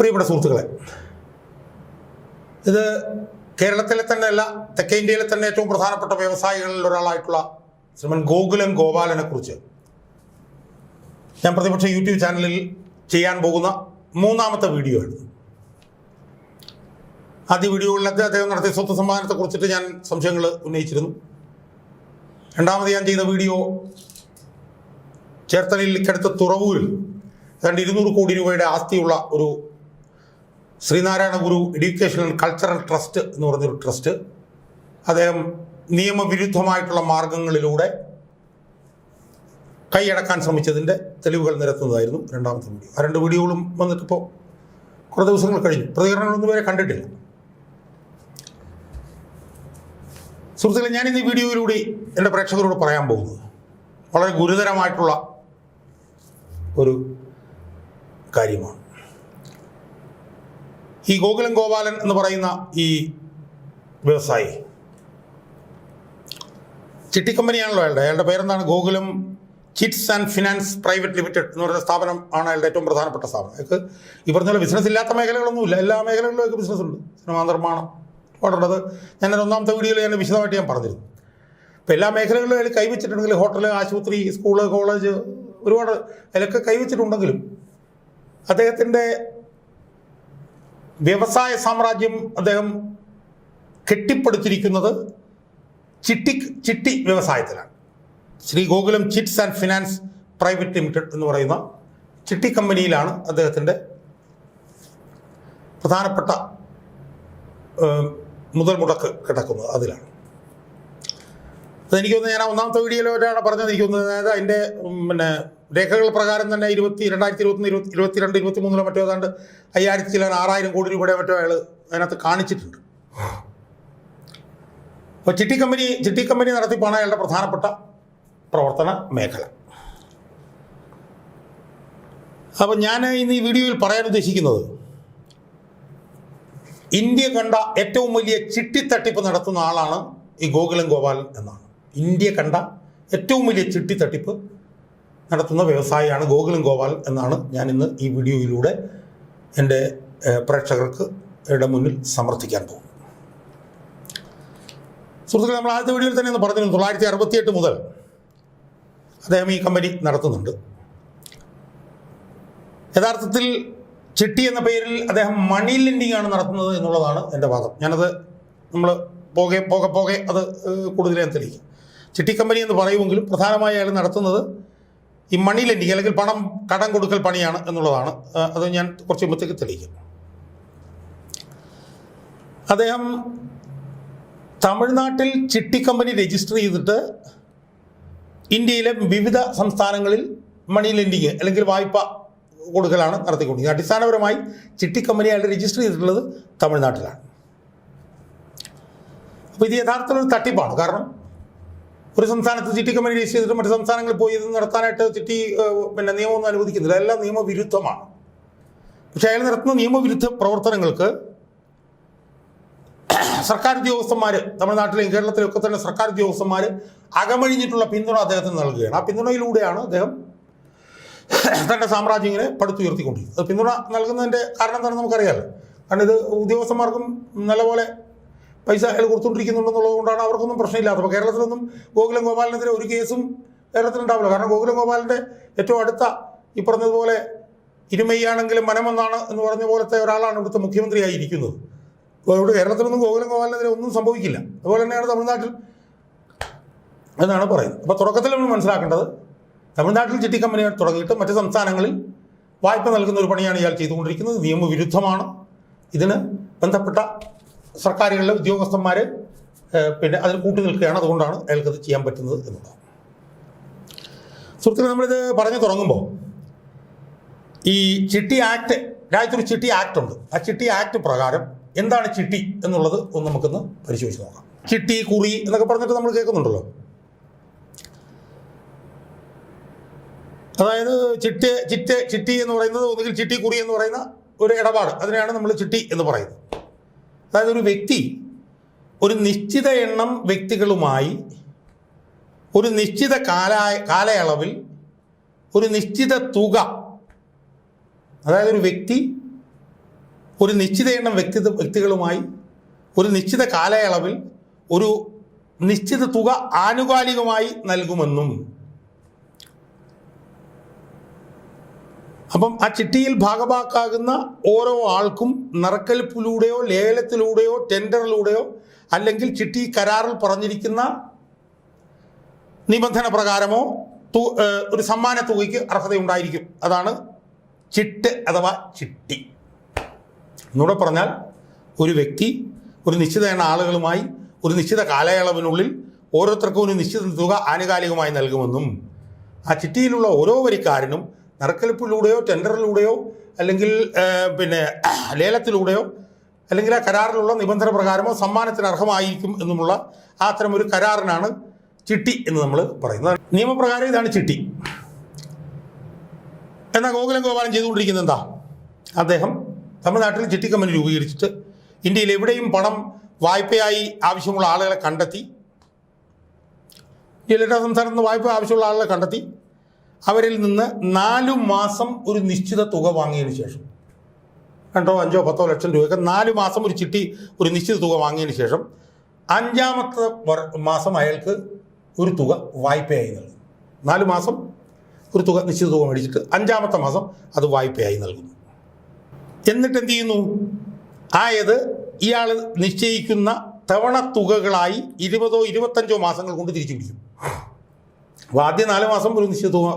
പ്രിയപ്പെട്ട സുഹൃത്തുക്കളെ ഇത് കേരളത്തിലെ തന്നെയല്ല തെക്കേ ഇന്ത്യയിലെ തന്നെ ഏറ്റവും പ്രധാനപ്പെട്ട വ്യവസായികളിൽ ഒരാളായിട്ടുള്ള ശ്രീമൻ ഗോകുലം ഗോപാലനെ കുറിച്ച് ഞാൻ പ്രതിപക്ഷ യൂട്യൂബ് ചാനലിൽ ചെയ്യാൻ പോകുന്ന മൂന്നാമത്തെ വീഡിയോ ആണ്. ആദ്യ വീഡിയോകളിലൊക്കെ അദ്ദേഹം നടത്തിയ സ്വത്ത് സമ്മാനത്തെ കുറിച്ചിട്ട് ഞാൻ സംശയങ്ങൾ ഉന്നയിച്ചിരുന്നു. രണ്ടാമത് ഞാൻ ചെയ്ത വീഡിയോ ചേർത്തലയിൽ ചേർത്തലയിലേക്കടുത്ത തുറവൂരിൽ ഏതാണ്ട് ഇരുന്നൂറ് കോടി രൂപയുടെ ആസ്തിയുള്ള ഒരു Sreenarayana Guru educational cultural trust എന്ന് പറഞ്ഞൊരു ട്രസ്റ്റ് അദ്ദേഹം നിയമവിരുദ്ധമായിട്ടുള്ള മാർഗങ്ങളിലൂടെ കൈയടക്കാൻ ശ്രമിച്ചതിന്റെ തെളിവുകൾ നിരത്തുന്നതായിരുന്നു രണ്ടാമത്തെ വീഡിയോ ആ രണ്ട് വീഡിയോകളും വന്നിട്ടിപ്പോൾ കുറേ ദിവസങ്ങൾ കഴിഞ്ഞു. പ്രതികരണങ്ങളൊന്നും വരെ കണ്ടിട്ടില്ല. സുഹൃത്തുക്കളെ ഞാൻ ഇന്ന് ഈ വീഡിയോയിലൂടെ എന്റെ പ്രേക്ഷകരോട് പറയാൻ പോകുന്നത് വളരെ ഗുരുതരമായിട്ടുള്ള ഒരു കാര്യമാണ്. ഈ ഗോകുലം ഗോപാലൻ എന്ന് പറയുന്ന ഈ വ്യവസായി. ചിട്ടി കമ്പനിയാണല്ലോ അയാളുടെ. അയാളുടെ പേരെന്താണ്? Gokulam chits and finance private limited എന്ന് പറയുന്ന സ്ഥാപനം ആണ് അയാളുടെ ഏറ്റവും പ്രധാനപ്പെട്ട സ്ഥാപനം. അയാൾക്ക് ഈ പറഞ്ഞ പോലെ ബിസിനസ് ഇല്ലാത്ത മേഖലകളൊന്നുമില്ല. എല്ലാ മേഖലകളിലും അയാൾക്ക് ബിസിനസ് ഉണ്ട്. സിനിമാ നിർമ്മാണം ഒരുപാടുള്ളത് ഞാൻ ഒന്നാമത്തെ വീഡിയോയിൽ ഞാൻ വിശദമായിട്ട് ഞാൻ പറഞ്ഞിരുന്നു. അപ്പോൾ എല്ലാ മേഖലകളിലും അയാൾ കൈവച്ചിട്ടുണ്ടെങ്കിൽ ഹോട്ടൽ ആശുപത്രി സ്കൂൾ കോളേജ് ഒരുപാട് അതിലൊക്കെ കൈവച്ചിട്ടുണ്ടെങ്കിലും അദ്ദേഹത്തിന്റെ വ്യവസായ സാമ്രാജ്യം അദ്ദേഹം കെട്ടിപ്പടുത്തിരിക്കുന്നത് ചിട്ടി ചിട്ടി വ്യവസായത്തിലാണ്. Sree Gokulam chits and finance private limited എന്ന് പറയുന്ന ചിട്ടി കമ്പനിയിലാണ് അദ്ദേഹത്തിന്റെ പ്രധാനപ്പെട്ട മുതൽ മുടക്ക് കിടക്കുന്നത് അതിലാണ്. അതെനിക്ക് തോന്നുന്നു ഞാൻ ഒന്നാമത്തെ വീഡിയോയിൽ ഒരാളെ പറഞ്ഞത്. എനിക്ക് തോന്നുന്നത് അതായത് അതിന്റെ പിന്നെ രേഖകൾ പ്രകാരം തന്നെ ഇരുപത്തി രണ്ടായിരത്തി ഇരുപത്തി ഇരുപത്തി ഇരുപത്തിരണ്ട് ഇരുപത്തി മൂന്നിലോ മറ്റോ ഏതാണ്ട് അയ്യായിരത്തി ചില ആറായിരം കോടി രൂപയുടെ മറ്റോ അയാൾ അതിനകത്ത് കാണിച്ചിട്ടുണ്ട്. അപ്പോൾ ചിട്ടി കമ്പനി ചിട്ടി കമ്പനി നടത്തിപ്പാണ് അയാളുടെ പ്രധാനപ്പെട്ട പ്രവർത്തന മേഖല. അപ്പോൾ ഞാൻ ഇന്ന് ഈ വീഡിയോയിൽ പറയാൻ ഉദ്ദേശിക്കുന്നത് ഇന്ത്യ കണ്ട ഏറ്റവും വലിയ ചിട്ടിത്തട്ടിപ്പ് നടത്തുന്ന ആളാണ് ഈ ഗോകുലം ഗോപാലൻ എന്നാണ്. ഇന്ത്യ കണ്ട ഏറ്റവും വലിയ ചിട്ടിത്തട്ടിപ്പ് നടത്തുന്ന വ്യവസായിയാണ് ഗോകുലം ഗോപാൽ എന്നാണ് ഞാൻ ഇന്ന് ഈ വീഡിയോയിലൂടെ എന്റെ പ്രേക്ഷകർക്ക് ഇട മുന്നിൽ സമർത്ഥിക്കാൻ പോകുന്നു സുഹൃത്തുക്കളെ നമ്മൾ ആദ്യത്തെ വീഡിയോയിൽ തന്നെ ഒന്ന് പറഞ്ഞിരുന്നു തൊള്ളായിരത്തി അറുപത്തിയെട്ട് മുതൽ അദ്ദേഹം ഈ കമ്പനി നടത്തുന്നുണ്ട്. യഥാർത്ഥത്തിൽ ചിട്ടി എന്ന പേരിൽ അദ്ദേഹം മണി ലെൻഡിങ് ആണ് നടത്തുന്നത് എന്നുള്ളതാണ് എന്റെ വാദം. ഞാനത് നമ്മൾ പോകെ പോകെ പോകെ അത് കൂടുതലേ തെളിയിക്കും. ചിട്ടി കമ്പനി എന്ന് പറയുമെങ്കിലും പ്രധാനമായി അയാൾ നടത്തുന്നത് ഈ മണി ലെൻഡിങ് അല്ലെങ്കിൽ പണം കടം കൊടുക്കൽ പണിയാണ് എന്നുള്ളതാണ്. അത് ഞാൻ കുറച്ച് മുമ്പത്തേക്ക് തെളിയിക്കും. അദ്ദേഹം തമിഴ്നാട്ടിൽ ചിട്ടി കമ്പനി രജിസ്റ്റർ ചെയ്തിട്ട് ഇന്ത്യയിലെ വിവിധ സംസ്ഥാനങ്ങളിൽ മണി ലെൻഡിങ് അല്ലെങ്കിൽ വായ്പ കൊടുക്കലാണ് നടത്തിക്കൊണ്ടിരിക്കുന്നത്. അടിസ്ഥാനപരമായി ചിട്ടി കമ്പനി അയാൾ രജിസ്റ്റർ ചെയ്തിട്ടുള്ളത് തമിഴ്നാട്ടിലാണ്. അപ്പോൾ ഇത് യഥാർത്ഥത്തിൽ ഒരു തട്ടിപ്പാണ്. കാരണം ഒരു സംസ്ഥാനത്ത് ചിട്ടി കമ്പനി രജിസ്റ്റർ ചെയ്തിട്ട് മറ്റു സംസ്ഥാനങ്ങളിൽ പോയി ഇത് നടത്താനായിട്ട് ചിട്ടി പിന്നെ നിയമമൊന്നും അനുവദിക്കുന്നില്ല. എല്ലാം നിയമവിരുദ്ധമാണ്. പക്ഷേ അയാൾ നടത്തുന്ന നിയമവിരുദ്ധ പ്രവർത്തനങ്ങൾക്ക് സർക്കാർ ഉദ്യോഗസ്ഥന്മാർ തമിഴ്നാട്ടിലെയും കേരളത്തിലും ഒക്കെ തന്നെ സർക്കാർ ഉദ്യോഗസ്ഥന്മാർ അകമഴിഞ്ഞിട്ടുള്ള പിന്തുണ അദ്ദേഹത്തിന് നൽകുകയാണ്. ആ പിന്തുണയിലൂടെയാണ് അദ്ദേഹം തന്റെ സാമ്രാജ്യം ഇങ്ങനെ പടുത്തുയർത്തിക്കൊണ്ടിരിക്കുന്നത്. പിന്തുണ നൽകുന്നതിന്റെ കാരണം എന്താണെന്ന് നമുക്കറിയാമല്ലോ. കാരണം ഇത് ഉദ്യോഗസ്ഥന്മാർക്കും നല്ലപോലെ പൈസ അയാൾ കൊടുത്തുകൊണ്ടിരിക്കുന്നുണ്ടെന്നുള്ളത് കൊണ്ടാണ് അവർക്കൊന്നും പ്രശ്നമില്ലാത്തത്. അപ്പോൾ കേരളത്തിലൊന്നും ഗോകുലം ഗോപാലനെതിരെ ഒരു കേസും കേരളത്തിലുണ്ടാവില്ല കാരണം ഗോകുലം ഗോപാലന്റെ ഏറ്റവും അടുത്ത ഈ പറഞ്ഞതുപോലെ ഇരുമയ്യാണെങ്കിലും മനമെന്നാണ് എന്ന് പറഞ്ഞ പോലത്തെ ഒരാളാണ് ഇവിടുത്തെ മുഖ്യമന്ത്രിയായിരിക്കുന്നത്. ഇവിടെ കേരളത്തിലൊന്നും ഗോകുലം ഗോപാലനെതിരെ ഒന്നും സംഭവിക്കില്ല. അതുപോലെ തന്നെയാണ് തമിഴ്നാട്ടിൽ എന്നാണ് പറയുന്നത്. അപ്പോൾ തുടക്കത്തിൽ നമ്മൾ മനസ്സിലാക്കേണ്ടത് തമിഴ്നാട്ടിൽ ചിട്ടി കമ്പനി തുടങ്ങിയിട്ട് മറ്റ് സംസ്ഥാനങ്ങളിൽ വായ്പ നൽകുന്ന ഒരു പണിയാണ് ഇയാൾ ചെയ്തുകൊണ്ടിരിക്കുന്നത്. നിയമവിരുദ്ധമാണ്. ഇതിന് ബന്ധപ്പെട്ട സർക്കാരുകളിലെ ഉദ്യോഗസ്ഥന്മാർ പിന്നെ അതിൽ കൂട്ടി നിൽക്കുകയാണ്. അതുകൊണ്ടാണ് അയാൾക്കത് ചെയ്യാൻ പറ്റുന്നത് എന്നുള്ളത്. സുഹൃത്തുക്കളെ നമ്മളിത് പറഞ്ഞു തുടങ്ങുമ്പോൾ ഈ ചിട്ടി ആക്ട് രാജ്യത്തൊരു ചിട്ടി ആക്ട് ഉണ്ട് ആ ചിട്ടി ആക്ട് പ്രകാരം എന്താണ് ചിട്ടി എന്നുള്ളത് ഒന്ന് നമുക്കൊന്ന് പരിശോധിച്ച് നോക്കാം. ചിട്ടി കുറി എന്നൊക്കെ പറഞ്ഞിട്ട് നമ്മൾ കേൾക്കുന്നുണ്ടല്ലോ. അതായത് ചിറ്റ് ചിറ്റ് ചിട്ടി എന്ന് പറയുന്നത് ഒന്നുകിൽ ചിട്ടി കുറി എന്ന് പറയുന്ന ഒരു ഇടപാട്. അതിനെയാണ് നമ്മൾ ചിട്ടി എന്ന് പറയുന്നത്. അതായത് ഒരു വ്യക്തി ഒരു നിശ്ചിത എണ്ണം വ്യക്തികളുമായി ഒരു നിശ്ചിത കാല കാലയളവിൽ ഒരു നിശ്ചിത തുക അതായത് ഒരു വ്യക്തി ഒരു നിശ്ചിത എണ്ണം വ്യക്തി വ്യക്തികളുമായി ഒരു നിശ്ചിത കാലയളവിൽ ഒരു നിശ്ചിത തുക ആനുകാലികമായി നൽകുമെന്നും അപ്പം ആ ചിട്ടിയിൽ ഭാഗമാക്കാകുന്ന ഓരോ ആൾക്കും നറുക്കെടുപ്പിലൂടെയോ ലേലത്തിലൂടെയോ ടെൻഡറിലൂടെയോ അല്ലെങ്കിൽ ചിട്ടി കരാറിൽ പറഞ്ഞിരിക്കുന്ന നിബന്ധന പ്രകാരമോ ഒരു സമ്മാന തുകയ്ക്ക് അർഹതയുണ്ടായിരിക്കും. അതാണ് ചിട്ട് അഥവാ ചിട്ടി. എന്നൂടെ പറഞ്ഞാൽ ഒരു വ്യക്തി ഒരു നിശ്ചിത എണ്ണ ആളുകളുമായി ഒരു നിശ്ചിത കാലയളവിനുള്ളിൽ ഓരോരുത്തർക്കും ഒരു നിശ്ചിത തുക ആനുകാലികമായി നൽകുമെന്നും ആ ചിട്ടിയിലുള്ള ഓരോ വരിക്കാരനും നറുക്കെടുപ്പിലൂടെയോ ടെൻഡറിലൂടെയോ അല്ലെങ്കിൽ പിന്നെ ലേലത്തിലൂടെയോ അല്ലെങ്കിൽ ആ കരാറിലുള്ള നിബന്ധന പ്രകാരമോ സമ്മാനത്തിന് അർഹമായിരിക്കും എന്നുമുള്ള ആ അത്തരം ഒരു കരാറിനാണ് ചിട്ടി എന്ന് നമ്മൾ പറയുന്നത്. നിയമപ്രകാരം ഇതാണ് ചിട്ടി. എന്നാൽ ഗോകുലം ഗോപാലൻ ചെയ്തുകൊണ്ടിരിക്കുന്നത് എന്താ? അദ്ദേഹം തമിഴ്നാട്ടിൽ ചിട്ടി കമ്പനി രൂപീകരിച്ചിട്ട് ഇന്ത്യയിൽ എവിടെയും പണം വായ്പയായി ആവശ്യമുള്ള ആളുകളെ കണ്ടെത്തി. ഇന്ത്യയിലെ സംസ്ഥാനത്ത് വായ്പ ആവശ്യമുള്ള ആളുകളെ കണ്ടെത്തി. അവരിൽ നിന്ന് നാലു മാസം ഒരു നിശ്ചിത തുക വാങ്ങിയതിന് ശേഷം. രണ്ടോ അഞ്ചോ പത്തോ ലക്ഷം രൂപയൊക്കെ നാല് മാസം ഒരു ചിട്ടി ഒരു നിശ്ചിത തുക വാങ്ങിയതിന് ശേഷം അഞ്ചാമത്തെ മാസം അയാൾക്ക് ഒരു തുക വായ്പയായി നൽകും നാല് മാസം ഒരു തുക നിശ്ചിത തുക മേടിച്ചിട്ട് അഞ്ചാമത്തെ മാസം അത് വായ്പയായി നൽകുന്നു. എന്നിട്ട് എന്ത് ചെയ്യുന്നു? ആയത് ഇയാൾ നിശ്ചയിക്കുന്ന തവണ തുകകളായി ഇരുപതോ ഇരുപത്തഞ്ചോ മാസങ്ങൾ കൊണ്ട് തിരിച്ചു പിടിക്കും. അപ്പോൾ ആദ്യം നാല് മാസം ഒരു നിശ്ചിത തുക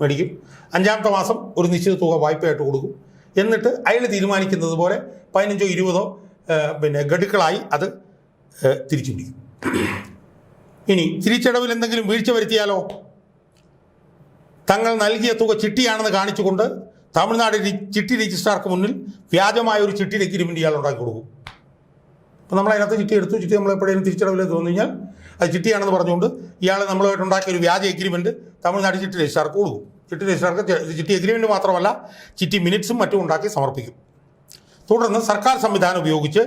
മേടിക്കും. അഞ്ചാമത്തെ മാസം ഒരു നിശ്ചിത തുക വായ്പയായിട്ട് കൊടുക്കും. എന്നിട്ട് അയാൾ തീരുമാനിക്കുന്നത് പോലെ പതിനഞ്ചോ ഇരുപതോ പിന്നെ ഗഡുക്കളായി അത് തിരിച്ചുപിടിക്കും. ഇനി തിരിച്ചടവിൽ എന്തെങ്കിലും വീഴ്ച വരുത്തിയാലോ? തങ്ങൾ നൽകിയ തുക ചിട്ടിയാണെന്ന് കാണിച്ചുകൊണ്ട് തമിഴ്നാട് ചിട്ടി രജിസ്ട്രാർക്ക് മുന്നിൽ വ്യാജമായ ഒരു ചിട്ടി എഗ്രിമെന്റ് ഇയാൾ ഉണ്ടാക്കി കൊടുക്കും. അപ്പോൾ നമ്മൾ അതിനകത്ത് ചിട്ടി എടുത്തു ചിട്ടി നമ്മൾ എപ്പോഴേലും തിരിച്ചടവിൽ തോന്നി കഴിഞ്ഞാൽ അത് ചിട്ടിയാണെന്ന് പറഞ്ഞുകൊണ്ട് ഇയാൾ നമ്മളുമായിട്ട് ഉണ്ടാക്കിയ ഒരു വ്യാജ എഗ്രിമെന്റ് തമിഴ്നാട് ചിട്ടി രജിസ്ട്രാർക്ക് കൊടുക്കും. ചിട്ടി രജിസ്ട്രാർക്ക് ചിട്ടി എഗ്രിമെന്റ് മാത്രമല്ല ചിട്ടി മിനിറ്റ്സും മറ്റും ഉണ്ടാക്കി സമർപ്പിക്കും. തുടർന്ന് സർക്കാർ സംവിധാനം ഉപയോഗിച്ച്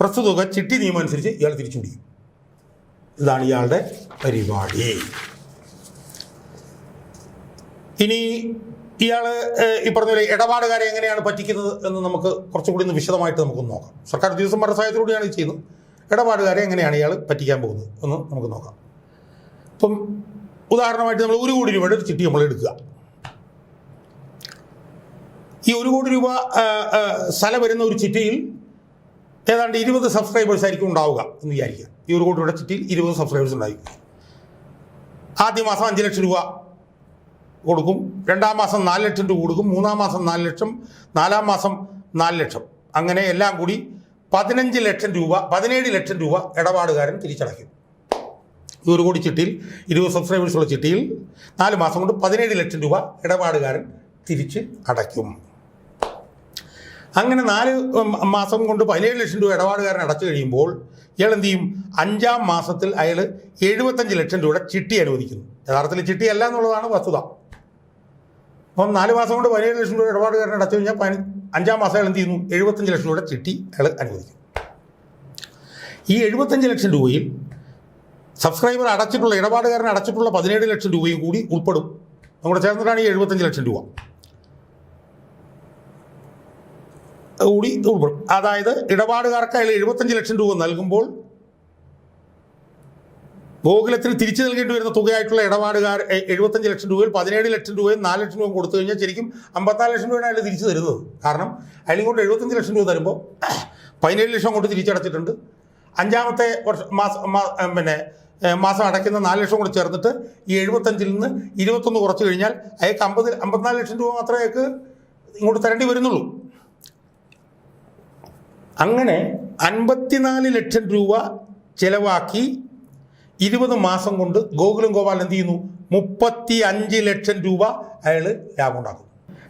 പ്രസ്തുത ചിട്ടി നിയമം അനുസരിച്ച് ഇയാൾ തിരിച്ചു പിടിക്കും ഇതാണ് ഇയാളുടെ പരിപാടി. ഇനി ഇയാൾ ഈ പറഞ്ഞ പോലെ ഇടപാടുകാരെ എങ്ങനെയാണ് പറ്റിക്കുന്നത് എന്ന് നമുക്ക് കുറച്ചുകൂടി ഒന്ന് വിശദമായിട്ട് നമുക്കൊന്ന് നോക്കാം. സർക്കാർ ഉദ്യോഗസ്ഥന്മാരുടെ സഹായത്തിലൂടെയാണ് ഇത് ചെയ്യുന്നത്. ഇടപാടുകാരെ എങ്ങനെയാണ് ഇയാൾ പറ്റിക്കാൻ പോകുന്നത് എന്ന് നമുക്ക് നോക്കാം. ഇപ്പം ഉദാഹരണമായിട്ട് നമ്മൾ ഒരു കോടി രൂപയുടെ ഒരു ചിട്ടി നമ്മൾ എടുക്കുക. ഈ ഒരു കോടി രൂപ സ്ഥലം വരുന്ന ഒരു ചിട്ടിയിൽ ഏതാണ്ട് ഇരുപത് സബ്സ്ക്രൈബേഴ്സ് ആയിരിക്കും ഉണ്ടാവുക എന്ന് വിചാരിക്കുക. ഈ ഒരു കോടി രൂപയുടെ ചിട്ടിയിൽ ഇരുപത് സബ്സ്ക്രൈബേഴ്സ് ഉണ്ടായിരിക്കും. ആദ്യ മാസം അഞ്ച് ലക്ഷം രൂപ കൊടുക്കും. രണ്ടാം മാസം നാല് ലക്ഷം രൂപ കൊടുക്കും. മൂന്നാം മാസം നാല് ലക്ഷം നാലാം മാസം നാല് ലക്ഷം. അങ്ങനെ എല്ലാം കൂടി പതിനഞ്ച് ലക്ഷം രൂപ പതിനേഴ് ലക്ഷം രൂപ ഇടപാടുകാരൻ തിരിച്ചടയ്ക്കും. ഈ കോടി ചിട്ടിയിൽ ഇരുപത് സബ്സ്ക്രൈബേഴ്സ് ഉള്ള ചിട്ടിയിൽ നാല് മാസം കൊണ്ട് പതിനേഴ് ലക്ഷം രൂപ ഇടപാടുകാരൻ തിരിച്ച് അടയ്ക്കും. അങ്ങനെ നാല് മാസം കൊണ്ട് പതിനേഴ് ലക്ഷം രൂപ ഇടപാടുകാരൻ അടച്ചു കഴിയുമ്പോൾ ഇയാൾ എന്ത് ചെയ്യും? അഞ്ചാം മാസത്തിൽ അയാൾ എഴുപത്തഞ്ച് ലക്ഷം രൂപയുടെ ചിട്ടി അനുവദിക്കുന്നു. യഥാർത്ഥത്തിൽ ചിട്ടി അല്ല എന്നുള്ളതാണ് വസ്തുത. അപ്പം നാല് മാസം കൊണ്ട് പതിനേഴ് ലക്ഷം രൂപ ഇടപാടുകാരൻ അടച്ചു കഴിഞ്ഞാൽ പതിന അഞ്ചാം മാസം അയാൾ എന്ത് ചെയ്യുന്നു? എഴുപത്തഞ്ച് ലക്ഷം രൂപയുടെ ചിട്ടി അയാൾ അനുവദിക്കും. ഈ എഴുപത്തഞ്ച് ലക്ഷം രൂപയിൽ സബ്സ്ക്രൈബർ അടച്ചിട്ടുള്ള ഇടപാടുകാരൻ അടച്ചിട്ടുള്ള പതിനേഴ് ലക്ഷം രൂപയും കൂടി ഉൾപ്പെടും. നമ്മുടെ ചേർന്നിട്ടാണ് ഈ എഴുപത്തഞ്ച് ലക്ഷം രൂപ. കൂടി ഉൾപ്പെടും. അതായത് ഇടപാടുകാർക്ക് അയാൾ എഴുപത്തഞ്ച് ലക്ഷം രൂപ നൽകുമ്പോൾ ഗോകുലത്തിന് തിരിച്ചു നൽകേണ്ടി വരുന്ന തുകയായിട്ടുള്ള ഇടപാടുകാർ എഴുപത്തഞ്ച് ലക്ഷം രൂപയിൽ പതിനേഴ് ലക്ഷം രൂപയും നാല് ലക്ഷം രൂപയും കൊടുത്തു കഴിഞ്ഞാൽ ശരിക്കും അമ്പത്തിനാല് ലക്ഷം രൂപയാണ് അയാൾ തിരിച്ചു തരുന്നത്. കാരണം അയാൾ ഇങ്ങോട്ട് എഴുപത്തഞ്ച് ലക്ഷം രൂപ തരുമ്പോൾ പതിനേഴ് ലക്ഷം കൊണ്ട് തിരിച്ചടച്ചിട്ടുണ്ട്. അഞ്ചാമത്തെ വർഷ മാസം പിന്നെ മാസം അടയ്ക്കുന്ന നാല് ലക്ഷം കൂടെ ചേർന്നിട്ട് ഈ എഴുപത്തഞ്ചിൽ നിന്ന് ഇരുപത്തൊന്ന് കുറച്ച് കഴിഞ്ഞാൽ അയാൾക്ക് അമ്പത് അമ്പത്തിനാല് ലക്ഷം രൂപ മാത്രമേ അയാൾക്ക് ഇങ്ങോട്ട് തരേണ്ടി വരുന്നുള്ളൂ. അങ്ങനെ അൻപത്തിനാല് ലക്ഷം രൂപ ചിലവാക്കി ഇരുപത് മാസം കൊണ്ട് ഗോകുലം ഗോപാൽ എന്ത് ചെയ്യുന്നു? മുപ്പത്തി അഞ്ച് ലക്ഷം രൂപ അയാൾ ലാഭം ഉണ്ടാക്കും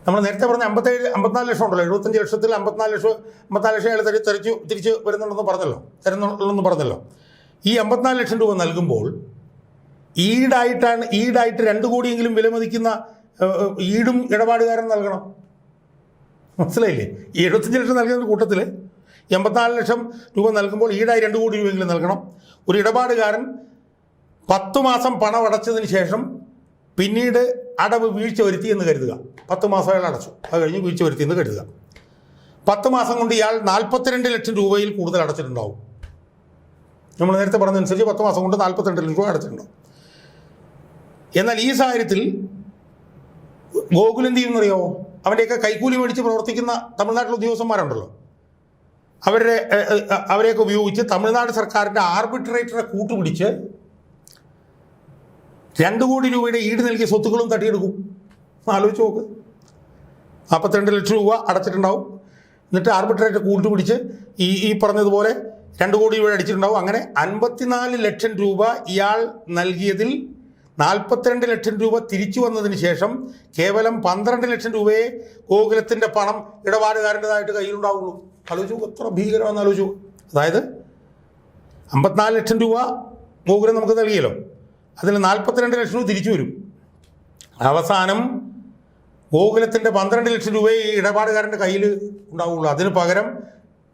നമ്മൾ നേരത്തെ പറഞ്ഞ അമ്പത്തേഴ് അമ്പത്തിനാല് ലക്ഷം ഉണ്ടല്ലോ. എഴുപത്തഞ്ച് ലക്ഷത്തിൽ അമ്പത്തിനാല് ലക്ഷം അമ്പത്തിനാല് ലക്ഷം അയാൾ തരി തിരിച്ചു തിരിച്ച് വരുന്നുണ്ടെന്ന് പറഞ്ഞല്ലോ. തരുന്നുള്ളെന്ന് പറഞ്ഞല്ലോ. ഈ അമ്പത്തിനാല് ലക്ഷം രൂപ നൽകുമ്പോൾ ഈടായിട്ടാണ് ഈടായിട്ട് രണ്ട് കോടിയെങ്കിലും വിലമതിക്കുന്ന ഈടും ഇടപാടുകാരൻ നൽകണം. മനസ്സിലായില്ലേ? ഈ എഴുപത്തഞ്ച് ലക്ഷം നൽകുന്ന കൂട്ടത്തിൽ എൺപത്തിനാല് ലക്ഷം രൂപ നൽകുമ്പോൾ ഈടായി രണ്ട് കോടി രൂപയെങ്കിലും നൽകണം. ഒരു ഇടപാടുകാരൻ പത്ത് മാസം പണം അടച്ചതിന് ശേഷം പിന്നീട് അടവ് വീഴ്ച വരുത്തി എന്ന് കരുതുക. പത്ത് മാസം അയാൾ അടച്ചു. അത് കഴിഞ്ഞ് വീഴ്ച വരുത്തി എന്ന് കരുതുക. പത്ത് മാസം കൊണ്ട് ഇയാൾ നാൽപ്പത്തിരണ്ട് ലക്ഷം രൂപയിൽ കൂടുതൽ അടച്ചിട്ടുണ്ടാവും. നമ്മൾ നേരത്തെ പറഞ്ഞതനുസരിച്ച് പത്ത് മാസം കൊണ്ട് നാൽപ്പത്തിരണ്ട് ലക്ഷം രൂപ അടച്ചിട്ടുണ്ടാവും എന്നാൽ ഈ സാഹചര്യത്തിൽ ഗോകുൽ എന്ത് ചെയ്യുന്നറിയോ? അവന്റെയൊക്കെ കൈക്കൂലി മേടിച്ച് പ്രവർത്തിക്കുന്ന തമിഴ്നാട്ടിലെ ഉദ്യോഗസ്ഥന്മാരുണ്ടല്ലോ. അവരുടെ അവരെയൊക്കെ ഉപയോഗിച്ച് തമിഴ്നാട് സർക്കാരിന്റെ ആർബിട്രേറ്ററെ കൂട്ടുപിടിച്ച് രണ്ട് കോടി രൂപയുടെ ഈട് നൽകിയ സ്വത്തുക്കളും തട്ടിയെടുക്കും. ആലോചിച്ച് നോക്ക്. നാൽപ്പത്തിരണ്ട് ലക്ഷം രൂപ അടച്ചിട്ടുണ്ടാവും. എന്നിട്ട് ആർബിട്രേറ്റർ കൂട്ടുപിടിച്ച് ഈ ഈ പറഞ്ഞതുപോലെ രണ്ട് കോടി രൂപ അടിച്ചിട്ടുണ്ടാവും. അങ്ങനെ അൻപത്തിനാല് ലക്ഷം രൂപ ഇയാൾ നൽകിയതിൽ നാൽപ്പത്തിരണ്ട് ലക്ഷം രൂപ തിരിച്ചു വന്നതിന് ശേഷം കേവലം പന്ത്രണ്ട് ലക്ഷം രൂപയെ ഗോകുലത്തിന്റെ പണം ഇടപാടുകാരന്റെതായിട്ട് കയ്യിലുണ്ടാവുള്ളൂ. ആലോചിച്ചു എത്ര ഭീകരമാണെന്ന് ആലോചിച്ചു അതായത് അമ്പത്തിനാല് ലക്ഷം രൂപ ഗോകുലം നമുക്ക് നൽകിയല്ലോ. അതിൽ നാൽപ്പത്തിരണ്ട് ലക്ഷം രൂപ തിരിച്ചു വരും. അവസാനം ഗോകുലത്തിന്റെ പന്ത്രണ്ട് ലക്ഷം രൂപയെ ഈ ഇടപാടുകാരന്റെ കയ്യിൽ ഉണ്ടാവുള്ളൂ. അതിന് പകരം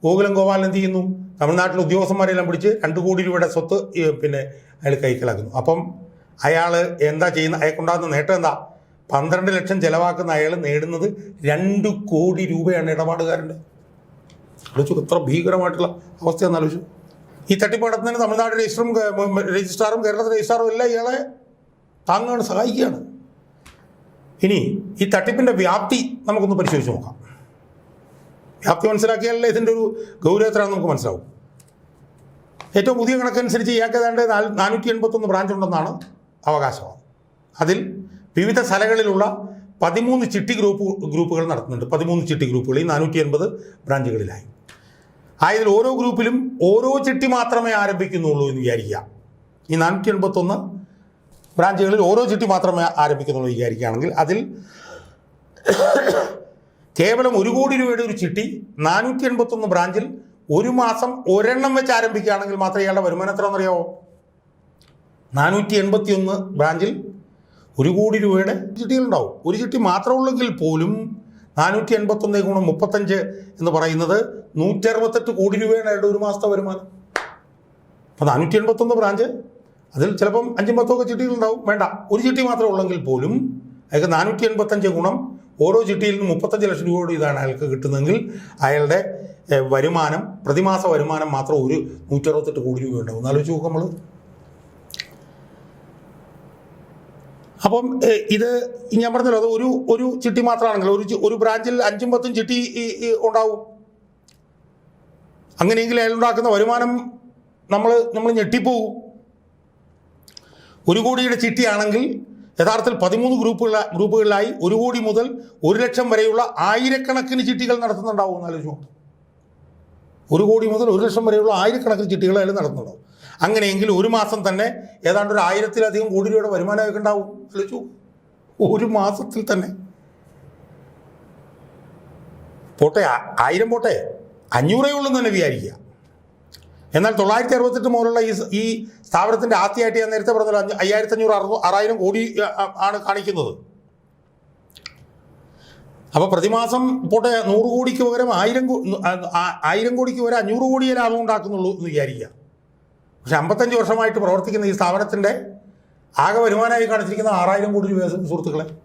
ഗോകുലം ഗോപാലൻ എന്ത് ചെയ്യുന്നു? തമിഴ്നാട്ടിലെ ഉദ്യോഗസ്ഥന്മാരെല്ലാം പിടിച്ച് രണ്ട് കോടി രൂപയുടെ സ്വത്ത് പിന്നെ അയാൾ കൈക്കലാക്കുന്നു. അപ്പം അയാൾ എന്താ ചെയ്യുന്ന? അയാൾക്കുണ്ടാകുന്ന നേട്ടം എന്താ? പന്ത്രണ്ട് ലക്ഷം ചിലവാക്കുന്ന അയാൾ നേടുന്നത് രണ്ട് കോടി രൂപയാണ് ഇടപാടുകാരന്റെ. ആലോചിച്ചു എത്ര ഭീകരമായിട്ടുള്ള അവസ്ഥയാണെന്ന് ആലോചിച്ചു. ഈ തട്ടിപ്പ് നടത്തുന്നതിന് തമിഴ്നാട് രജിസ്റ്ററും രജിസ്ട്രാറും കേരളത്തിലെ രജിസ്ട്രാറും എല്ലാം ഇയാളെ താങ്ങാണ് സഹായിക്കുകയാണ്. ഇനി ഈ തട്ടിപ്പിന്റെ വ്യാപ്തി നമുക്കൊന്ന് പരിശോധിച്ച് നോക്കാം. വ്യാപ്തി മനസ്സിലാക്കിയാലല്ലേ ഇതിന്റെ ഒരു ഗൗരവത്തിലാണ് നമുക്ക് മനസ്സിലാവും. ഏറ്റവും പുതിയ കണക്കനുസരിച്ച് ഇയാൾക്ക് ഏതാണ്ട് നാനൂറ്റി എൺപത്തൊന്ന് ബ്രാഞ്ച് ഉണ്ടെന്നാണ് അവകാശവാദം. അതിൽ വിവിധ സ്ഥലങ്ങളിലുള്ള പതിമൂന്ന് ചിട്ടി ഗ്രൂപ്പ് ഗ്രൂപ്പുകൾ നടത്തുന്നുണ്ട്. പതിമൂന്ന് ചിട്ടി ഗ്രൂപ്പുകൾ ഈ നാനൂറ്റി എൺപത് ബ്രാഞ്ചുകളിലായി. ആയതിൽ ഓരോ ഗ്രൂപ്പിലും ഓരോ ചിട്ടി മാത്രമേ ആരംഭിക്കുന്നുള്ളൂ എന്ന് വിചാരിക്കുക. ഈ നാനൂറ്റി എൺപത്തൊന്ന് ബ്രാഞ്ചുകളിൽ ഓരോ ചിട്ടി മാത്രമേ ആരംഭിക്കുന്നുള്ളൂ വിചാരിക്കുകയാണെങ്കിൽ അതിൽ കേവലം ഒരു കോടി രൂപയുടെ ഒരു ചിട്ടി നാനൂറ്റി എൺപത്തൊന്ന് ബ്രാഞ്ചിൽ ഒരു മാസം ഒരെണ്ണം വെച്ച് ആരംഭിക്കുകയാണെങ്കിൽ മാത്രമേ ഇയാളുടെ വരുമാനം എത്ര എന്നറിയാവോ നാനൂറ്റി എൺപത്തി ഒന്ന് ബ്രാഞ്ചിൽ ഒരു കോടി രൂപയുടെ ചിട്ടികളുണ്ടാവും. ഒരു ചിട്ടി മാത്രമുള്ളെങ്കിൽ പോലും നാനൂറ്റി എൺപത്തൊന്ന് ഗുണം മുപ്പത്തഞ്ച് എന്ന് പറയുന്നത് നൂറ്റി അറുപത്തെട്ട് കോടി രൂപയാണ് അയാളുടെ ഒരു മാസത്തെ വരുമാനം. അപ്പോൾ നാനൂറ്റി എൺപത്തൊന്ന് ബ്രാഞ്ച് അതിൽ ചിലപ്പം അഞ്ചും പത്തൊക്കെ ചിട്ടികളുണ്ടാവും. വേണ്ട ഒരു ചിട്ടി മാത്രമേ ഉള്ളെങ്കിൽ പോലും അയാൾക്ക് നാനൂറ്റി എൺപത്തഞ്ച് ഗുണം ഓരോ ചിട്ടിയിൽ നിന്നും മുപ്പത്തഞ്ച് ലക്ഷം രൂപയോട് ഇതാണ് അയാൾക്ക് കിട്ടുന്നതെങ്കിൽ അയാളുടെ വരുമാനം പ്രതിമാസ വരുമാനം മാത്രം ഒരു നൂറ്ററുപത്തെട്ട് കോടി രൂപ ഉണ്ടാവും. എന്നാലോചിച്ച് നമ്മൾ അപ്പം ഇത് ഞാൻ പറഞ്ഞല്ലോ അത് ഒരു ഒരു ചിട്ടി മാത്രമാണെങ്കിൽ ഒരു ഒരു ബ്രാഞ്ചിൽ അഞ്ചും പത്തും ചിട്ടി ഉണ്ടാവും. അങ്ങനെയെങ്കിൽ അയാളുണ്ടാക്കുന്ന വരുമാനം നമ്മൾ നമ്മൾ ഞെട്ടിപ്പോവും ഒരു കോടിയുടെ ചിട്ടിയാണെങ്കിൽ യഥാർത്ഥത്തിൽ പതിമൂന്ന് ഗ്രൂപ്പുകള ഗ്രൂപ്പുകളിലായി ഒരു കോടി മുതൽ ഒരു ലക്ഷം വരെയുള്ള ആയിരക്കണക്കിന് ചിട്ടികൾ നടത്തുന്നുണ്ടാവും എന്നാലോചിച്ചു ഒരു കോടി മുതൽ ഒരു ലക്ഷം വരെയുള്ള ആയിരക്കണക്കിന് ചിട്ടികൾ അയാൾ നടത്തുന്നുണ്ടാവും. അങ്ങനെയെങ്കിൽ ഒരു മാസം തന്നെ ഏതാണ്ട് ഒരു ആയിരത്തിലധികം കോടി രൂപയുടെ വരുമാനമൊക്കെ ഉണ്ടാവും. ആലോചിച്ചു ഒരു മാസത്തിൽ തന്നെ. പോട്ടെ ആയിരം പോട്ടെ. അഞ്ഞൂറേ ഉള്ളൂ എന്ന് തന്നെ വിചാരിക്കുക. എന്നാൽ തൊള്ളായിരത്തി അറുപത്തെട്ട് മുതലുള്ള ഈ ഈ സ്ഥാപനത്തിന്റെ ആസ്തിയായിട്ട് ഞാൻ നേരത്തെ അഞ്ച് അയ്യായിരത്തി അഞ്ഞൂറ് അറുന്നൂ ആറായിരം കോടി ആണ് കാണിക്കുന്നത്. അപ്പോൾ പ്രതിമാസം പോട്ടെ നൂറ് കോടിക്ക് പകരം ആയിരം ആയിരം കോടിക്ക് പകരം അഞ്ഞൂറ് കോടിയേ ലാഭം ഉണ്ടാക്കുന്നുള്ളൂ എന്ന് വിചാരിക്കുക. പക്ഷെ അമ്പത്തഞ്ച് വർഷമായിട്ട് പ്രവർത്തിക്കുന്ന ഈ സ്ഥാപനത്തിന്റെ ആകെ വരുമാനമായി കാണിച്ചിരിക്കുന്ന ആറായിരം കോടി രൂപ സുഹൃത്തുക്കളെ.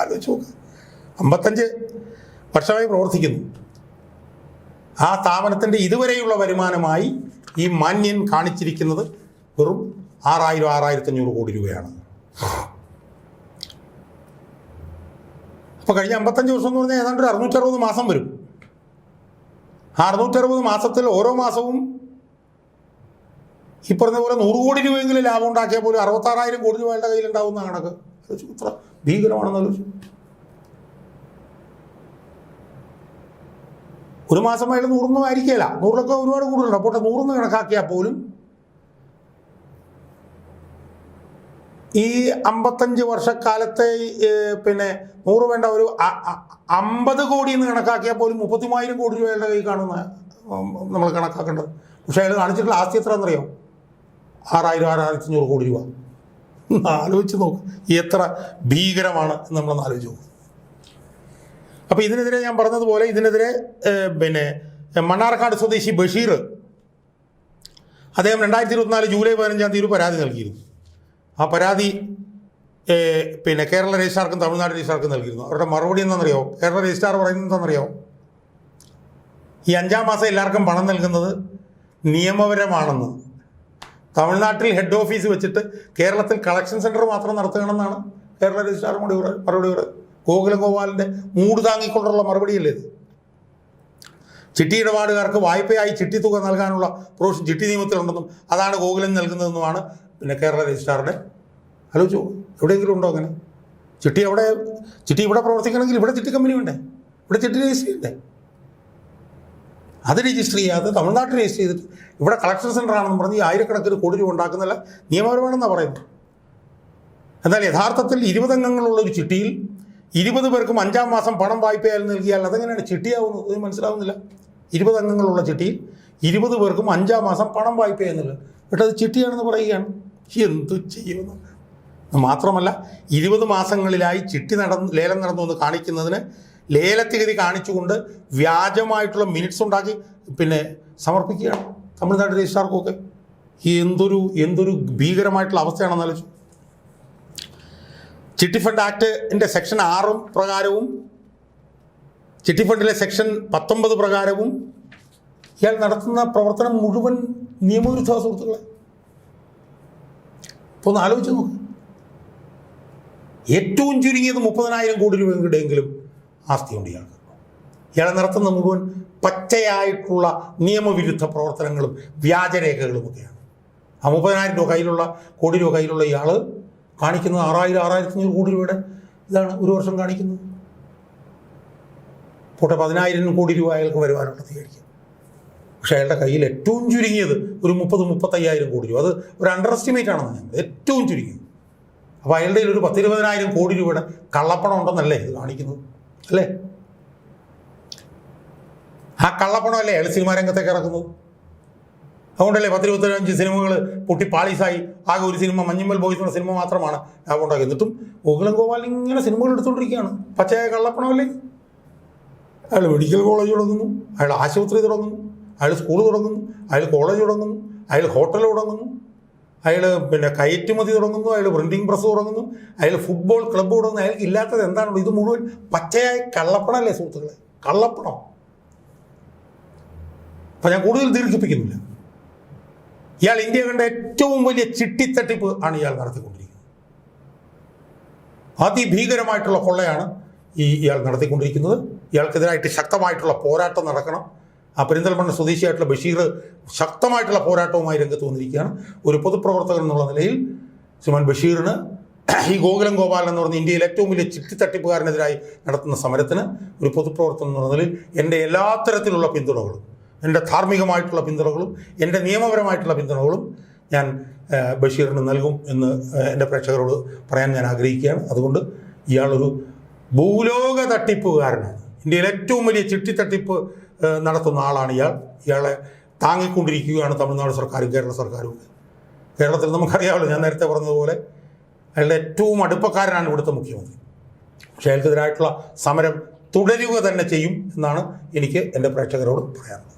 ആലോചിച്ച് നോക്ക്. അമ്പത്തഞ്ച് വർഷമായി പ്രവർത്തിക്കുന്നു. ആ സ്ഥാപനത്തിന്റെ ഇതുവരെയുള്ള വരുമാനമായി ഈ മാന്യൻ കാണിച്ചിരിക്കുന്നത് വെറും ആറായിരം ആറായിരത്തി അഞ്ഞൂറ് കോടി രൂപയാണ്. അപ്പോൾ കഴിഞ്ഞ അമ്പത്തഞ്ച് വർഷം എന്ന് പറഞ്ഞാൽ ഏതാണ്ട് ഒരു അറുന്നൂറ്ററുപത് മാസം വരും. ആ അറുന്നൂറ്ററുപത് മാസത്തിൽ ഓരോ മാസവും ഈ പറഞ്ഞ പോലെ നൂറ് കോടി രൂപയെങ്കിലും ലാഭം ഉണ്ടാക്കിയാൽ പോലും അറുപത്താറായിരം കോടി രൂപയുടെ കയ്യിലുണ്ടാവുന്ന കണക്ക്. ആലോചിച്ചു, ഇത്ര ഭീകരമാണെന്ന് ആലോചിച്ചു. ഒരു മാസം അയാൾ നൂറൊന്നും ആയിരിക്കില്ല നൂറിലൊക്കെ ഒരുപാട് കൂടുതലുണ്ട്. അപ്പോൾ നൂറൊന്ന് കണക്കാക്കിയാൽ പോലും ഈ അമ്പത്തഞ്ച് വർഷക്കാലത്തെ പിന്നെ നൂറ് വേണ്ട ഒരു അമ്പത് കോടി എന്ന് കണക്കാക്കിയാൽ പോലും മുപ്പത്തിമൂവായിരം കോടി രൂപയുടെ കൈ കാണുന്ന നമ്മൾ കണക്കാക്കേണ്ടത്. പക്ഷേ അയാൾ കാണിച്ചിട്ടുള്ള ആസ്തി എത്ര എന്നറിയോ ആറായിരം ആറായിരത്തി അഞ്ഞൂറ് കോടി രൂപ. ആലോചിച്ച് നോക്ക് എത്ര ഭീകരമാണ് നമ്മളൊന്ന് ആലോചിച്ച് നോക്കും. അപ്പോൾ ഇതിനെതിരെ ഞാൻ പറഞ്ഞതുപോലെ ഇതിനെതിരെ പിന്നെ മണ്ണാർക്കാട് സ്വദേശി ബഷീർ അദ്ദേഹം രണ്ടായിരത്തി ഇരുപത്തിനാല് ജൂലൈ പതിനഞ്ചാം തീയതി ഒരു പരാതി നൽകിയിരുന്നു. ആ പരാതി പിന്നെ കേരള രജിസ്ട്രാർക്കും തമിഴ്നാട് രജിസ്ട്രാർക്കും നൽകിയിരുന്നു. അവരുടെ മറുപടി എന്താണെന്നറിയോ കേരള രജിസ്ട്രാർ പറയുന്നത് എന്താണെന്നറിയോ ഈ അഞ്ചാം മാസം എല്ലാവർക്കും പണം നൽകുന്നത് നിയമപരമാണെന്ന്. തമിഴ്നാട്ടിൽ ഹെഡ് ഓഫീസ് വെച്ചിട്ട് കേരളത്തിൽ കളക്ഷൻ സെന്റർ മാത്രം നടത്തുകയാണെന്നാണ് കേരള രജിസ്ട്രാർ കൂടി മറുപടി പറയുന്നത് ഗോകുലം ഗോപാലിന്റെ മൂട് താങ്ങിക്കൊണ്ടുള്ള മറുപടിയല്ലേ ഇത്? ചിട്ടി ഇടപാടുകാർക്ക് വായ്പയായി ചിട്ടി തുക നൽകാനുള്ള പ്രൊവിഷൻ ചിട്ടി നിയമത്തിലുണ്ടെന്നും അതാണ് ഗോകുലം നൽകുന്നതെന്നുമാണ് പിന്നെ കേരള രജിസ്ട്രാറുടെ ആലോചിച്ചു എവിടെയെങ്കിലും ഉണ്ടോ അങ്ങനെ? ചിട്ടി അവിടെ ചിട്ടി ഇവിടെ പ്രവർത്തിക്കണമെങ്കിൽ ഇവിടെ ചിട്ടി കമ്പനി വേണ്ടേ? ഇവിടെ ചിട്ടി രജിസ്റ്റർ ചെയ്യണ്ടേ അത് രജിസ്റ്റർ ചെയ്യാതെ തമിഴ്നാട്ടിൽ രജിസ്റ്റർ ചെയ്തിട്ട് ഇവിടെ കളക്ഷൻ സെന്റർ ആണെന്ന് പറഞ്ഞ് ഈ ആയിരക്കണക്കിന് കോടി രൂപ ഉണ്ടാക്കുന്നില്ല നിയമപരമാണെന്നാണ് പറയുന്നത്. എന്നാൽ യഥാർത്ഥത്തിൽ ഇരുപത് അംഗങ്ങളുള്ള ഒരു ചിട്ടിയിൽ ഇരുപത് പേർക്കും അഞ്ചാം മാസം പണം വായ്പയാൽ നൽകിയാൽ അതെങ്ങനെയാണ് ചിട്ടിയാവുന്നത്? മനസ്സിലാവുന്നില്ല. ഇരുപത് അംഗങ്ങളുള്ള ചിട്ടിയിൽ ഇരുപത് പേർക്കും അഞ്ചാം മാസം പണം വായ്പയാൽ നൽകുക. എന്നിട്ട് അത് ചിട്ടിയാണെന്ന് പറയുകയാണ്. എന്തു ചെയ്യുന്നു? മാത്രമല്ല ഇരുപത് മാസങ്ങളിലായി ചിട്ടി നടന്ന് ലേലം നടന്നു എന്ന് കാണിക്കുന്നതിന് ലേലത്തിഗതി കാണിച്ചുകൊണ്ട് വ്യാജമായിട്ടുള്ള മിനിറ്റ്സ് ഉണ്ടാക്കി പിന്നെ സമർപ്പിക്കുകയാണ് തമിഴ്നാട് രജിസ്ട്രാർക്കൊക്കെ. എന്തൊരു എന്തൊരു ഭീകരമായിട്ടുള്ള അവസ്ഥയാണെന്ന് ആലോചിച്ചു ചിട്ടി ഫണ്ട് ആക്ടിന്റെ സെക്ഷൻ ആറും പ്രകാരവും ചിട്ടി ഫണ്ടിലെ സെക്ഷൻ പത്തൊമ്പത് പ്രകാരവും ഇയാൾ നടത്തുന്ന പ്രവർത്തനം മുഴുവൻ നിയമവിരുദ്ധ സുഹൃത്തുക്കളെ. ഇപ്പൊ ഒന്ന് ആലോചിച്ച് നോക്ക്. ഏറ്റവും ചുരുങ്ങിയത് മുപ്പതിനായിരം കോടി രൂപയുടെയെങ്കിലും ആസ്തിയുണ്ട് ഇയാൾക്ക്. ഇയാളെ നടത്തുന്ന മുഴുവൻ പച്ചയായിട്ടുള്ള നിയമവിരുദ്ധ പ്രവർത്തനങ്ങളും വ്യാജരേഖകളുമൊക്കെയാണ് ആ മുപ്പതിനായിരം രൂപ കയ്യിലുള്ള കോടി രൂപ കയ്യിലുള്ള ഇയാൾ കാണിക്കുന്നത് ആറായിരം ആറായിരത്തി അഞ്ഞൂറ് കോടി രൂപയുടെ ഇതാണ് ഒരു വർഷം കാണിക്കുന്നത്. പോട്ടെ പതിനായിരം കോടി രൂപ അയാൾക്ക് വരുവാനുള്ളത് വിചാരിക്കും പക്ഷേ അയാളുടെ കയ്യിൽ ഏറ്റവും ചുരുങ്ങിയത് ഒരു മുപ്പത് മുപ്പത്തയ്യായിരം കോടി രൂപ. അത് ഒരു അണ്ടർ എസ്റ്റിമേറ്റ് ആണെന്ന് ഞാൻ ഏറ്റവും ചുരുങ്ങിയത്. അപ്പോൾ അയാളുടെ ഒരു പത്തിരുപതിനായിരം കോടി രൂപയുടെ കള്ളപ്പണം ഉണ്ടെന്നല്ലേ ഇത് കാണിക്കുന്നത്? അല്ലേ? ആ കള്ളപ്പണമല്ലേ അയാൾ സിനിമാ രംഗത്തേക്ക് ഇറക്കുന്നത്? അതുകൊണ്ടല്ലേ പത്തിരുപത്തഞ്ച് സിനിമകൾ പൊട്ടി പാളീസായി. ആകെ ഒരു സിനിമ മഞ്ഞുമ്മൽ ബോയ്സ് എന്ന സിനിമ മാത്രമാണ് ലാഭം ഉണ്ടാക്കിയത് എന്നിട്ടും ഗോകുലം ഗോപാൽ ഇങ്ങനെ സിനിമകൾ എടുത്തുകൊണ്ടിരിക്കുകയാണ്. പച്ചയായ കള്ളപ്പണമല്ലേ? അയാൾ മെഡിക്കൽ കോളേജ് തുടങ്ങുന്നു. അയാൾ ആശുപത്രി തുടങ്ങുന്നു. അയാൾ സ്കൂൾ തുടങ്ങുന്നു. അയാൾ കോളേജ് തുടങ്ങുന്നു. അയാൾ ഹോട്ടൽ തുടങ്ങുന്നു. അയാൾ പിന്നെ കയറ്റുമതി തുടങ്ങുന്നു അയാൾ പ്രിന്റിംഗ് പ്രസ് തുടങ്ങുന്നു അയാൾ ഫുട്ബോൾ ക്ലബ്ബ് തുടങ്ങുന്നു. അയാൾക്ക് ഇല്ലാത്തത് എന്താണല്ലോ ഇത് മുഴുവൻ പച്ചയായ കള്ളപ്പണമല്ലേ സുഹൃത്തുക്കളെ? കള്ളപ്പണം. അപ്പം ഞാൻ കൂടുതൽ ദീർഘിപ്പിക്കുന്നില്ല. ഇയാൾ ഇന്ത്യ കണ്ട ഏറ്റവും വലിയ ചിട്ടിത്തട്ടിപ്പ് ആണ് ഇയാൾ നടത്തിക്കൊണ്ടിരിക്കുന്നത്. അതിഭീകരമായിട്ടുള്ള കൊള്ളയാണ് ഈ ഇയാൾ നടത്തിക്കൊണ്ടിരിക്കുന്നത്. ഇയാൾക്കെതിരായിട്ട് ശക്തമായിട്ടുള്ള പോരാട്ടം നടക്കണം. ആ പെരിന്തൽമണ്ണ സ്വദേശിയായിട്ടുള്ള ബഷീർ ശക്തമായിട്ടുള്ള പോരാട്ടവുമായി രംഗത്ത് വന്നിരിക്കുകയാണ്. ഒരു പൊതുപ്രവർത്തകൻ എന്നുള്ള നിലയിൽ ശ്രീമാൻ ബഷീറിന് ഈ ഗോകുലം ഗോപാലൻ എന്ന് പറഞ്ഞ ഇന്ത്യയിലെ ഏറ്റവും വലിയ ചിട്ടി തട്ടിപ്പുകാരനെതിരായി നടത്തുന്ന സമരത്തിന് ഒരു പൊതുപ്രവർത്തനം എന്ന് പറഞ്ഞതിൽ എന്റെ എല്ലാ തരത്തിലുള്ള പിന്തുണകളും എന്റെ ധാർമ്മികമായിട്ടുള്ള പിന്തുണകളും എന്റെ നിയമപരമായിട്ടുള്ള പിന്തുണകളും ഞാൻ ബഷീറിന് നൽകും എന്ന് എന്റെ പ്രേക്ഷകരോട് പറയാൻ ഞാൻ ആഗ്രഹിക്കുകയാണ്. അതുകൊണ്ട് ഇയാളൊരു ഭൂലോക തട്ടിപ്പുകാരനാണ്. ഇന്ത്യയിലെ ഏറ്റവും വലിയ ചിട്ടി തട്ടിപ്പ് നടത്തുന്ന ആളാണ് ഇയാൾ. ഇയാളെ താങ്ങിക്കൊണ്ടിരിക്കുകയാണ് തമിഴ്നാട് സർക്കാരും കേരള സർക്കാരും. കേരളത്തിൽ നമുക്കറിയാമല്ലോ ഞാൻ നേരത്തെ പറഞ്ഞതുപോലെ അയാളുടെ ഏറ്റവും അടുപ്പക്കാരനാണ് ഇവിടുത്തെ മുഖ്യമന്ത്രി. പക്ഷേ അയാൾക്കെതിരായിട്ടുള്ള സമരം തുടരുക തന്നെ ചെയ്യും എന്നാണ് എനിക്ക് എന്റെ പ്രേക്ഷകരോട് പറയാനുള്ളത്.